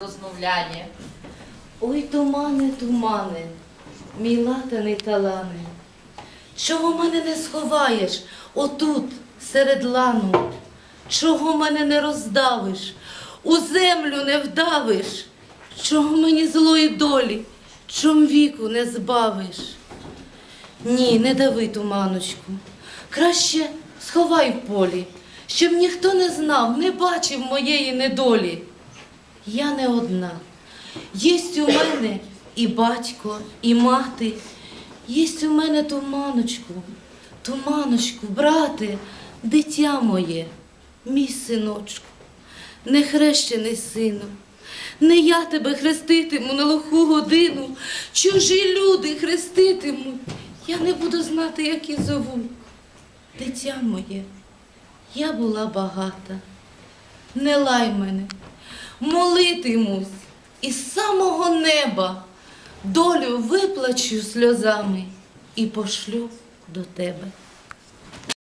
розмовляння. Ой, тумане, тумане, мій латаний талане, чого мене не сховаєш отут, серед лану? Чого мене не роздавиш, у землю не вдавиш? Чого мені злої долі, чом віку не збавиш? Ні, не дави туманочку, краще сховай в полі, щоб ніхто не знав, не бачив моєї недолі. Я не одна. Єсть у мене і батько, і мати. Єсть у мене туманочку, туманочку, брате, дитя моє, мій синочку, нехрещений сину. Не я тебе хреститиму на лоху годину, чужі люди хреститимуть. Я не буду знати, як і зову. Дитя моє, я була багата. Не лай мене, молитимусь із самого неба, долю виплачу сльозами і пошлю до тебе.